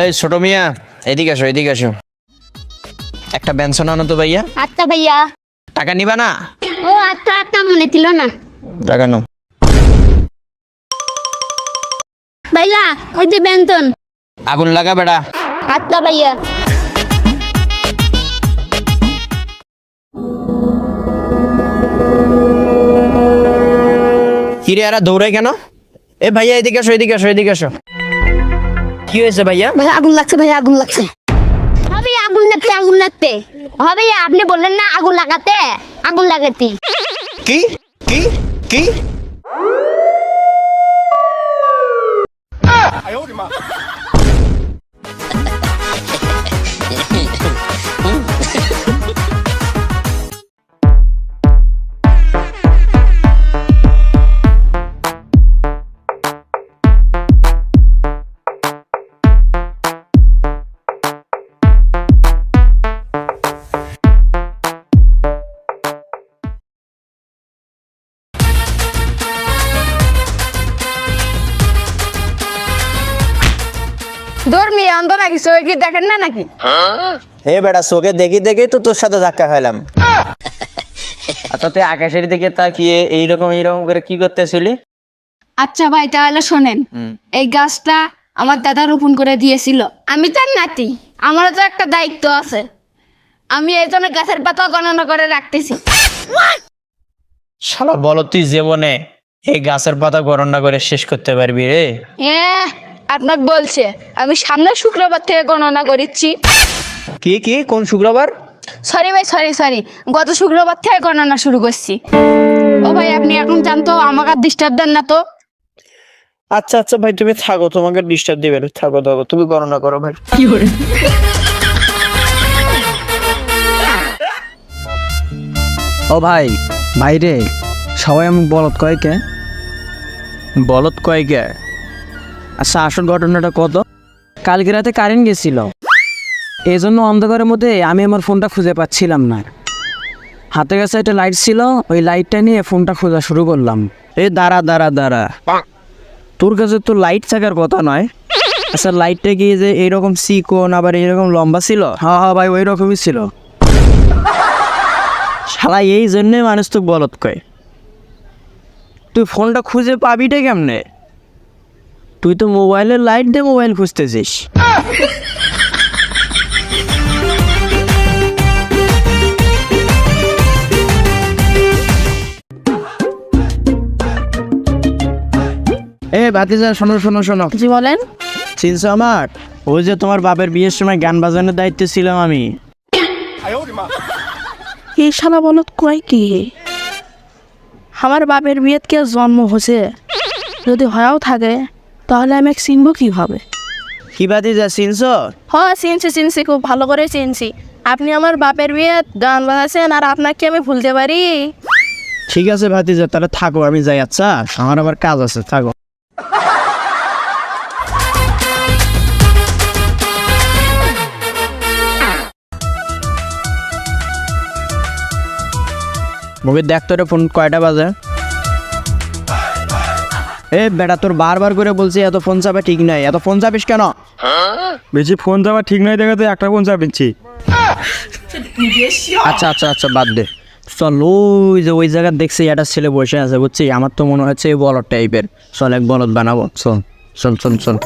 এই ছোট মিয়া এদিকে আসো এদিকে আসো। একটা বেনসন আনো তো ভাইয়া। আচ্ছা ভাইয়া। টাকা নিবা না? ও আচ্ছা আচ্ছা মনে ছিল না। টাকা নাও। ভাইয়া ওই যে বেতন আগুন লাগা বেড়া। আচ্ছা ভাইয়া। কিরে এরা দৌড়াই কেন? এ ভাইয়া এদিকে আসো এদিকে আসো এদিকে আসো। কি হয়েছে ভাইয়া? ভাইয়া আগুন লাগছে ভাইয়া আগুন লাগছে। হবে আগুন লাগতে আগুন লাগতে। হবে আপনি বললেন না আগুন লাগাতে আগুন লাগাতে। কি? কি? কি? কি দেখেন না নাকি? হে বেটা চোখে দেখি দেখি তো তোর সাথে ধাক্কা খাইলাম। আচ্ছা তুই আকাশের দিকে তাকিয়ে এইরকম এইরকম করে কি করতেছিলি? আচ্ছা ভাই তাহলে শোনেন। এই গাছটা আমার দাদা রোপণ করে দিয়েছিল। আমি তার নাতি আমারও তো একটা দায়িত্ব আছে। আমি এই জন্য গাছের পাতা গণনা করে রাখতেছি। শালা বলো তুই জীবনে এই গাছের পাতা গণনা করে শেষ করতে পারবি রে? এ আপনাকে বলছে আমি সামনের শুক্রবার থেকে গণনা করিচ্ছি। কি কি কোন শুক্রবার? সরি ভাই সরি সরি গত শুক্রবার থেকে গণনা শুরু করছি। ও ভাই আপনি এখন জানতো আমাকে আর ডিস্টার্ব দেন না তো। আচ্ছা আচ্ছা ভাই তুমি থাকো তোমাকে ডিস্টার্ব দিবে না। থাকো থাকো তুমি গণনা করো ভাই। কি করে ও ভাই ভাইরে সবাই আমি বলত কয়েকে বলত কয়েকে আচ্ছা আসল ঘটনাটা কত? কালকে রাতে কারেন্ট গেছিল। এই জন্য অন্ধকারের মধ্যে আমি আমার ফোনটা খুঁজে পাচ্ছিলাম না। হাতে কাছে একটা লাইট ছিল, ওই লাইটটা নিয়ে ফোনটা খোঁজা শুরু করলাম। এ, দাঁড়া দাঁড়া দাঁড়া। তোর কাছে তো লাইট থাকার কথা নয়। আচ্ছা লাইটটা কি যে এইরকম সিকোন, আবার এইরকম লম্বা ছিল? হ্যাঁ হ্যাঁ ভাই ওই রকমই ছিল। শালা, এই জন্যে মানুষ তো বলত কয়। তুই ফোনটা খুঁজে পাবিটা কেমনে? তুই তো মোবাইলের লাইট দিয়ে মোবাইল খুঁজতেছিস। এ ভাতিজা শোনো শোনো শোনো। জি বলেন। চিনছো আমার? ওই যে তোমার বাপের বিয়ের সময় গান বাজানোর দায়িত্বে ছিলাম আমি। এই শালা বলত কয় কি? আমার বাপের বিয়েত কে জন্ম হয়েছে যদি হয়াও থাকে তাহলে আমি এক চিনবো কীভাবে? কি যা চিনছো? হ্যাঁ চিনছি চিনছি খুব ভালো করে চিনছি। আপনি আমার বাপের বিয়ে গান বাজাচ্ছেন আর আপনাকে আমি ভুলতে পারি। ঠিক আছে ভাতিজা তাহলে থাকো আমি যাই আচ্ছা? আমার আবার কাজ আছে থাকো। মুভি দেখ তোর ফোন কয়টা বাজে? এ বেটা তোর বারবার করে বলছি এত ফোন চাপা ঠিক নাই। এত ফোন চাপিস কেন? বেশি ফোন যাওয়া ঠিক নয় দেখাতে একটা ফোন চাপিচ্ছি। আচ্ছা আচ্ছা আচ্ছা বাদ দে। চল ওই যে ওই জায়গায় দেখছি একটা ছেলে বসে আছে বুঝছি? আমার তো মনে হচ্ছে এই বলদ টাইপের চল এক বলদ বানাবো। চল চল চল চল।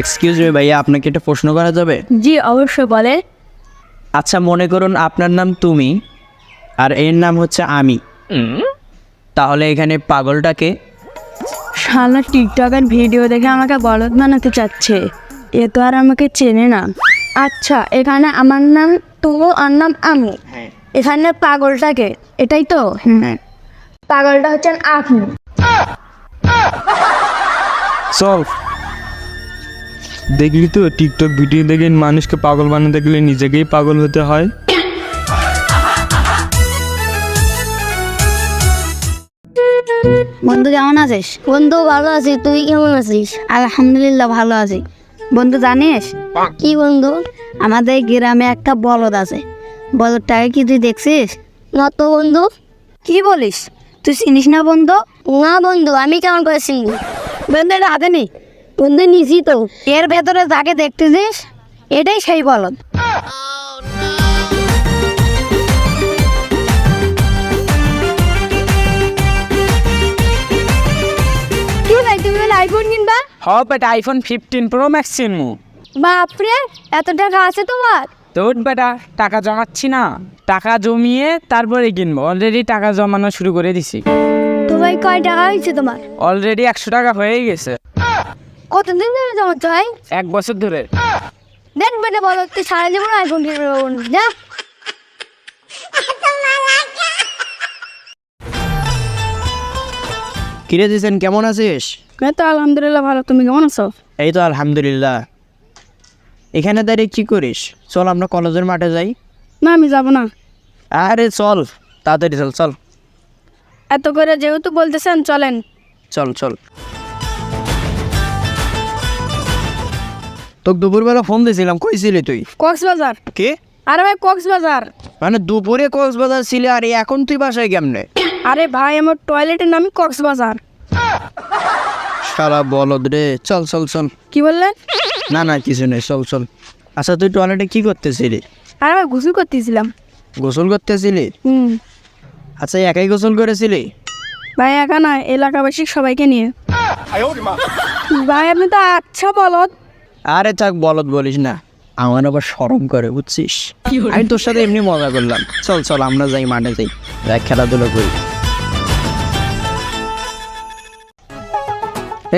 এক্সকিউজ মি ভাইয়া আপনাকে একটা প্রশ্ন করা যাবে? জি অবশ্যই বলে আচ্ছা মনে করুন আপনার নাম তুমি আর এর নাম হচ্ছে আমি। তাহলে এখানে পাগলটাকে? শালা টিকটকের ভিডিও দেখে আমাকে বলদ বানাতে চাচ্ছে। এ তো আর আমাকে চেনে না। আচ্ছা এখানে আমার নাম তুমো আর নাম আমি। এখানে পাগলটাকে এটাই তো? হ্যাঁ। পাগলটা হচ্ছেন আপনি। চল দেখলি তো টিকটক ভিডিও দেখে মানুষকে পাগল বানাতে গেলে নিজেকেই পাগল হতে হয়? বন্ধু কেমন আছিস? বন্ধু ভালো আছি তুই কেমন আছিস? আলহামদুলিল্লাহ ভালো আছি। বন্ধু জানিস? কি বন্ধু? আমাদের গ্রামে একটা বলদ আছে। বলদটাকে কি তুই দেখছিস? না তো বন্ধু। কি বলিস? তুই চিনিস না বন্ধু? না বন্ধু আমি কেমন করে চিনবো? বন্ধু এটা হাতে নেই বন্ধু নিছি তো। এর ভেতরে যাকে দেখতেছিস এটাই সেই বলদ। আইফোন কিনবা? হপ এটা আইফোন ফিফটিন প্রো ম্যাক্স কিনবো বাপরে এত টাকা আছে তোমার? তোর বেটা টাকা জমাচ্ছি না। টাকা জমিয়ে তারপরে কিনবো। অলরেডি টাকা জমানো শুরু করে দিছি। তো ভাই কয় টাকা হয়েছে তোমার? অলরেডি একশো টাকা হয়ে গেছে। কতদিন ধরে জমাচ্ছ ভাই? এক বছর ধরে। দেখ বেটা বলো তুই সারা জীবন আইফোন কিনবে বলুন যা। কিরে দিছেন কেমন আছিস? এই তো আলহামদুলিল্লাহ ভালো। তুমি কেমন আছো? এই তো আলহামদুলিল্লাহ। এখানে দাঁড়িয়ে কি করিস? চল আমরা কলেজের মাঠে যাই। না আমি যাব না। আরে চল তাড়াতাড়ি চল চল। এত করে যেহেতু বলতেছেন চলেন। চল চল। তোকে দুপুরবেলা ফোন দিয়েছিলাম কই ছিলি তুই? কক্সবাজার। কে? আরে ভাই কক্সবাজার। মানে দুপুরে কক্সবাজার ছিলি আর এখন তুই বাসায় কেমনে? আরে ভাই আমার টয়লেটের নাম কক্সবাজার। সারা বলদ রে চল চল চল। কি বললেন? না না কিছু নেই চল চল। আচ্ছা তুই টয়লেটে কি করতেছিলি? আরে ভাই গোসল করতেছিলাম। গোসল করতেছিলি? হুম। আচ্ছা একাই গোসল করেছিলি? ভাই একা না এলাকাবাসী সবাইকে নিয়ে। ভাই আপনি তো আচ্ছা বলত আরে থাক বলদ বলিস না। আমার আবার সরম করে বুঝছিস? আমি তোর সাথে এমনি মজা করলাম। চল চল আমরা যাই মাঠে যাই। দেখ খেলাধুলো করি।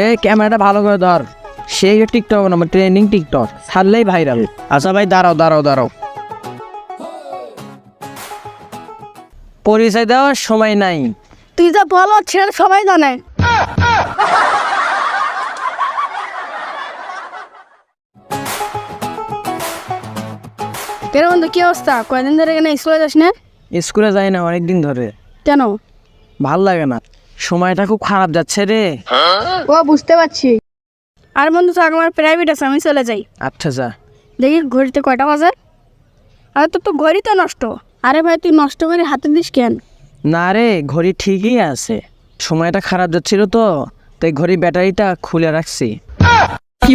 এ ক্যামেরাটা ভালো করে ধর। সেই টিকটক না ট্রেন্ডিং টিকটক। ছাড়লেই ভাইরাল আচ্ছা ভাই দাঁড়াও দাঁড়াও দাঁড়াও। পরিচয় দেওয়ার সময় নাই। তুই যা বলো সেটা সবাই জানে। কেন বন্ধু কি অবস্থা? কয়দিন ধরে এখানে স্কুলে যাস না? স্কুলে যাই না অনেক দিন ধরে। কেন? ভালো লাগে না। সময়টা খুব খারাপ যাচ্ছে রে। ও বুঝতে পারছি। আর বন্ধু তো আমার প্রাইভেট আছে আমি চলে যাই। আচ্ছা যা। দেখি ঘড়িতে কয়টা বাজে। আরে তোর তো ঘড়ি তো নষ্ট। আরে ভাই তুই নষ্ট করে হাতে দিস কেন? না রে ঘড়ি ঠিকই আছে। সময়টা খারাপ যাচ্ছিল তো তাই ঘড়ি ব্যাটারিটা খুলে রাখছি। কি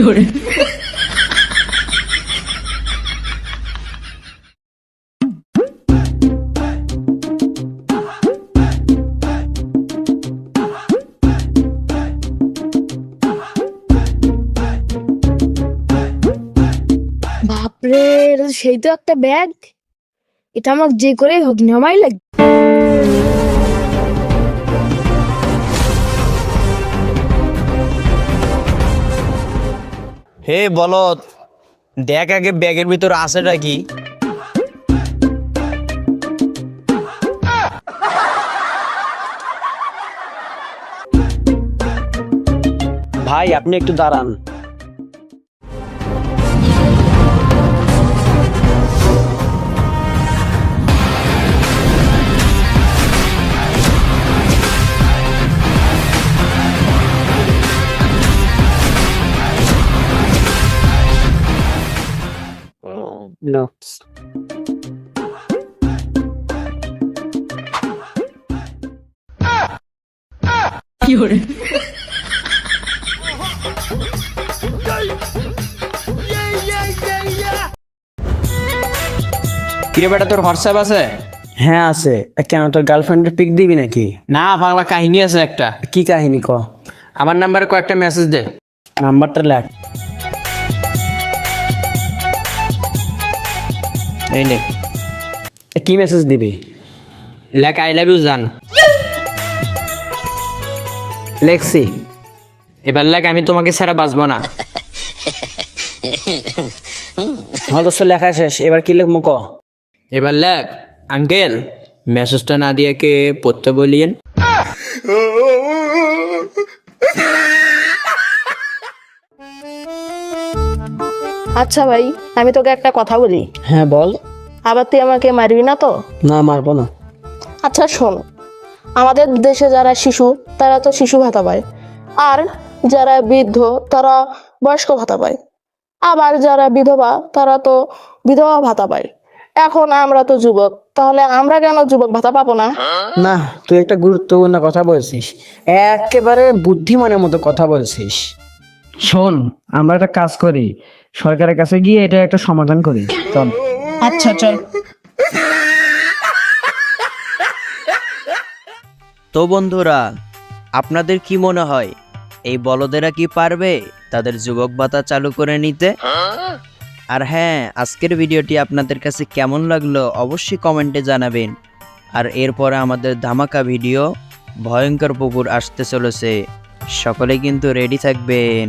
সেই তো একটা ব্যাগ। এটা আমাকে যে করে হোক নেওয়াই লাগবে। হে বলদ, দেখ আগে ব্যাগের ভিতর আছেটা কি? ভাই, আপনি একটু দাঁড়ান। No. কিরে বেটা তোর হোয়াটসঅ্যাপ আছে? হ্যাঁ আছে। কেন তোর গার্লফ্রেন্ডের পিক দিবি নাকি? না বাংলা কাহিনী আছে একটা। কি কাহিনী ক? আমার নাম্বারে কয়েকটা মেসেজ দে। নাম্বারটা লেখ। এই নে। কি মেসেজ দিবি? লেখ আই লাভ ইউ জান। লেখছি এবার লেখ আমি তোমাকে ছাড়া বাঁচবো না। হয়তো সে লেখা শেষ। এবার কি লিখব ক এবার লেখ আঙ্কেল মেসেজটা না দিয়ে কে পড়তে বলিয়েন? আচ্ছা ভাই আমি তোকে একটা কথা বলি। হ্যাঁ বল। আবার তুই আমাকে মারবি না তো? না মারবো না। আচ্ছা শোন। আমাদের দেশে যারা শিশু তারা তো শিশু ভাতা পায়। আর যারা বৃদ্ধ তারা বয়স্ক ভাতা পায়। আবার যারা বিধবা তারা তো বিধবা ভাতা পায়। এখন আমরা তো যুবক তাহলে আমরা কেন যুবক ভাতা পাবো না? না তুই একটা গুরুত্বপূর্ণ কথা বলছিস। একেবারে বুদ্ধিমানের মতো কথা বলছিস। শোন আমরা একটা কাজ করি। সরকারের কাছে গিয়ে এটা একটা সমাধান করি। চল। আচ্ছা চল। তো বন্ধুরা আপনাদের কি মনে হয় এই বলদেরা কি পারবে তাদের যুবক ভাতা চালু করে নিতে? আর হ্যাঁ আজকের ভিডিওটি আপনাদের কাছে কেমন লাগল অবশ্যই কমেন্টে জানাবেন। আর এরপরে আমাদের ধামাকা ভিডিও ভয়ঙ্কর পুকুর আসতে চলেছে। সকলে কিন্তু রেডি থাকবেন।